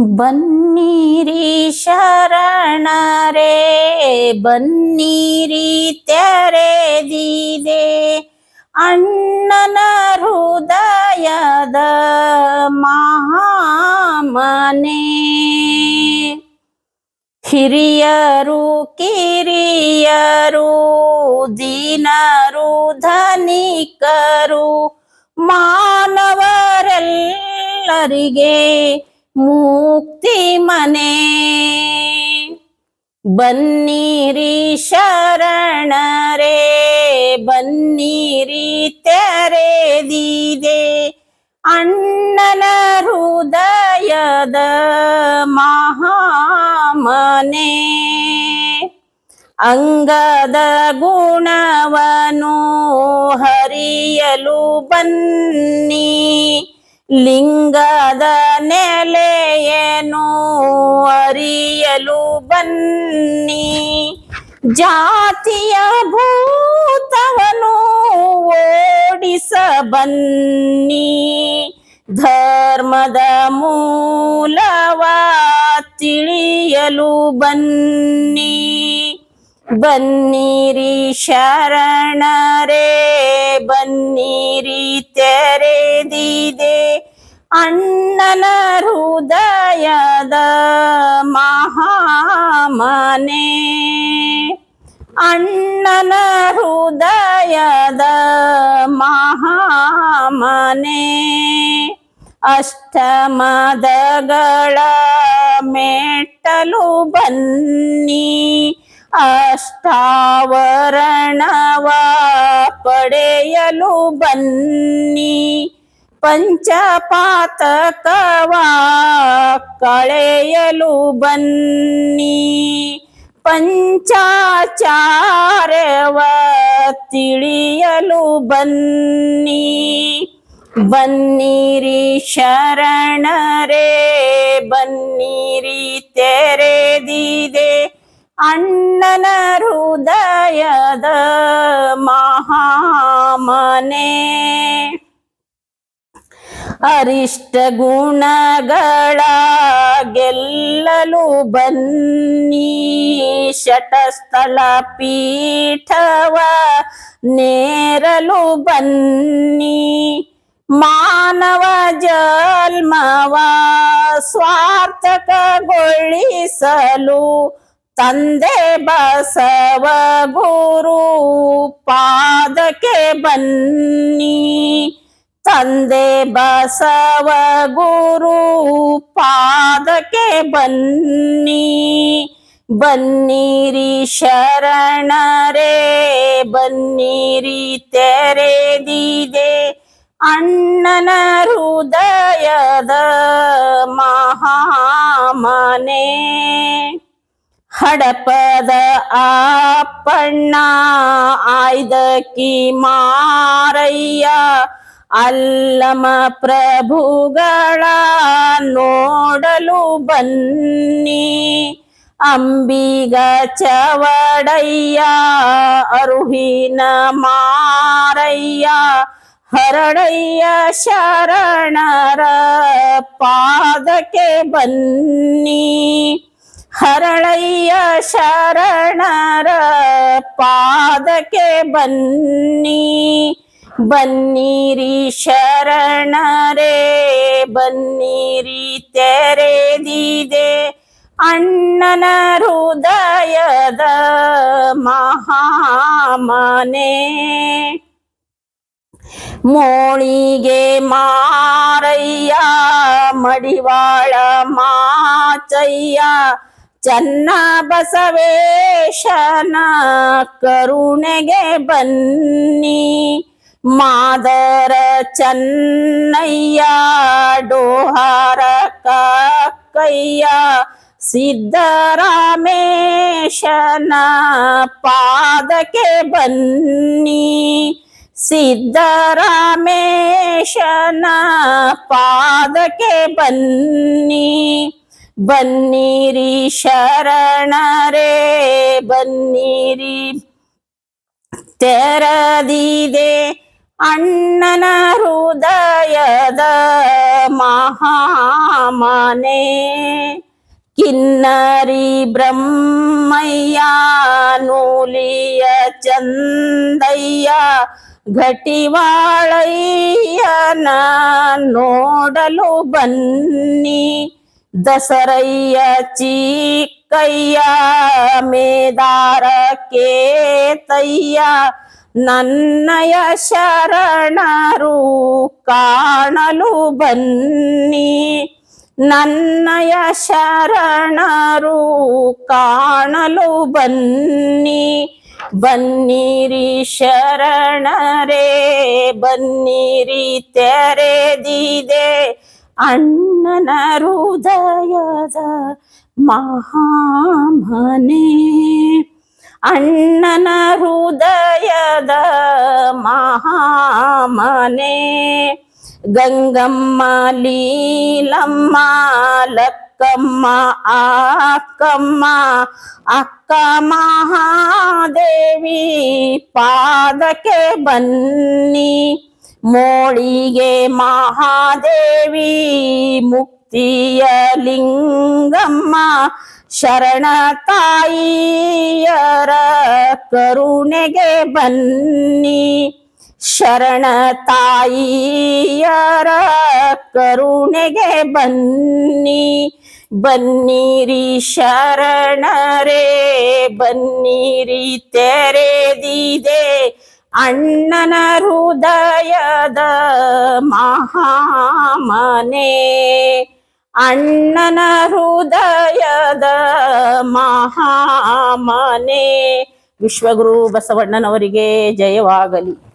ಬನ್ನಿರಿ ಶರಣರೇ ಬನ್ನಿರಿ ತೆರೆದಿದೆ. ಅಣ್ಣನ ಹೃದಯದ ಮಹಾಮನೆ. ಹಿರಿಯರು ಕಿರಿಯರು ದೀನರು ಧನಿಕರು ಮಾನವರೆಲ್ಲರಿಗೆ ಮುಕ್ತಿ ಮನೆ. ಬನ್ನಿರಿ ಶರಣರೇ ಬನ್ನಿರಿ ತೆರೆದಿದೆ ಅಣ್ಣನ ಹೃದಯದ ಮಹಾಮನೆ. ಅಂಗದ ಗುಣವನು ಹರಿಯಲು ಬನ್ನಿ. ಲಿಂಗದ ನೆಲೆಯೇನು ಅರಿಯಲು ಬನ್ನಿ. ಜಾತಿಯ ಭೂತವನು ಓಡಿಸ ಬನ್ನಿ ಧರ್ಮದ ಮೂಲವ ತಿಳಿಯಲು ಬನ್ನಿ. ಬನ್ನಿರಿ ಶರಣರೇ. ಬನ್ನಿರಿ ತೆರೆದಿದೆ ಅಣ್ಣನ ಹೃದಯದ ಮಹಾಮನೆ. ಅಣ್ಣನ ಹೃದಯದ ಮಹಾಮನೆ. ಅಷ್ಟಮದಗಳ ಮೆಟ್ಟಲು ಬನ್ನಿ. ಅಷ್ಟಾವರಣವ ಪಡೆಯಲು ಬನ್ನಿ. ಪಂಚಪಾತಕವ ಕಳೆಯಲು ಬನ್ನಿ. ಪಂಚಾಚಾರ್ಯವ ತಿಳಿಯಲು ಬನ್ನಿ. ಬನ್ನಿರಿ ಶರಣರೇ ಬನ್ನಿರಿ ತೆರೆದಿದೆ. ಅಣ್ಣನ ಹೃದಯದ ಮಹಾಮನೆ. ಅರಿಷ್ಟ ಗುಣಗಳ ಗೆಲ್ಲಲು ಬನ್ನಿ. ಶಟಸ್ಥಳ ಪೀಠವ ನೇರಲು ಬನ್ನಿ. ಮಾನವ ಜನ್ಮವ ಸ್ವಾರ್ಥಕಗೊಳಿಸಲು ತಂದೆ ಬಸವ ಗುರು ಪಾದಕ್ಕೆ ಬನ್ನಿ. ತಂದೆ ಬಸವ ಗುರು ಪಾದಕ್ಕೆ ಬನ್ನಿ. ಬನ್ನಿರಿ ಶರಣರೇ, ಬನ್ನಿರಿ ತೆರೆದಿದೆ ಅಣ್ಣನ ಹೃದಯದ ಮಹಾಮನೆ. ಹಡಪದ ಅಪ್ಪಣ್ಣ ಆಯ್ದಕ್ಕಿ ಮಾರಯ್ಯ ಅಲ್ಲಮ ಪ್ರಭುಗಳ ನೋಡಲು ಬನ್ನಿ. ಅಂಬಿಗ ಚವಡಯ್ಯ, ಅರುಹಿನ ಮಾರಯ್ಯ, ಹರಡಯ್ಯ ಶರಣರ ಪಾದಕ್ಕೆ ಬನ್ನಿ. ಹರಳಯ್ಯ ಶರಣರ ಪಾದಕ್ಕೆ ಬನ್ನಿ. ಬನ್ನಿರಿ ಶರಣರೇ, ಬನ್ನಿರಿ ತೆರೆದಿದೆ. ಅಣ್ಣನ ಹೃದಯದ ಮಹಾಮನೆ. ಮೋಳಿಗೆ ಮಾರಯ್ಯ, ಮಡಿವಾಳ ಮಾಚಯ್ಯ ಚನ್ನ ಬಸವೇಶನ ಕರುಣೆಗೆ ಬನ್ನಿ. ಮಾದರ ಚನ್ನಯ್ಯ ಡೋಹಾರ ಕಕ್ಕಯ್ಯ ಸಿದ್ದರಾಮೇಶನ ಪಾದಕ್ಕೆ ಬನ್ನಿ. ಸಿದ್ದರಾಮೇಶನ ಪಾದಕ್ಕೆ ಬನ್ನಿ. ಬನ್ನಿರಿ ಶರಣರೇ ಬನ್ನಿರಿ. ತೆರದಿದೆ ಅಣ್ಣನ ಹೃದಯದ ಮಹಾಮನೆ. ಕಿನ್ನರಿ ಬ್ರಹ್ಮಯ್ಯ ನೂಲಿಯ ಚಂದಯ್ಯ ಘಟಿವಾಳಯ್ಯನ ನೋಡಲು ಬನ್ನಿ. ದಸರಯ್ಯ ಕೈಯ ಮೇದಾರ ಕೇತಯ್ಯ, ನನ್ನಯ ಶರಣರು ಕಾಣಲು ಬನ್ನಿ. ನನ್ನಯ ಶರಣರು ಕಾಣಲು ಬನ್ನಿ. ಬನ್ನಿರಿ ಶರಣರೇ, ಬನ್ನಿರಿ ತೆರೆದಿದೆ. ಅಣ್ಣನ ಹೃದಯದ ಮಹಾಮನೆ ಅಣ್ಣನ ಹೃದಯದ ಮಹಾಮನೆ ಗಂಗಮ್ಮ ಲೀಲಮ್ಮ ಲಕ್ಕಮ್ಮ ಅಕ್ಕಮ್ಮ ಅಕ್ಕ ಮಹಾದೇವಿ ಪಾದಕ್ಕೆ ಬನ್ನಿ ಮೋಳಿಗೆ ಮಹಾದೇವಿ, ಮುಕ್ತಿಯ ಲಿಂಗಮ್ಮ, ಶರಣ ತಾಯಿಯರ ಕರುಣೆಗೆ ಬನ್ನಿ. ಶರಣ ತಾಯಿಯರ ಕರುಣೆಗೆ ಬನ್ನಿ. ಬನ್ನಿರಿ ಶರಣರೇ, ಬನ್ನಿರಿ ತೆರೆದಿದೆ. ಅಣ್ಣನ ಹೃದಯದ ಮಹಾಮನೆ. ಅಣ್ಣನ ಹೃದಯದ ಮಹಾಮನೆ. ವಿಶ್ವಗುರು ಬಸವಣ್ಣನವರಿಗೆ ಜಯವಾಗಲಿ.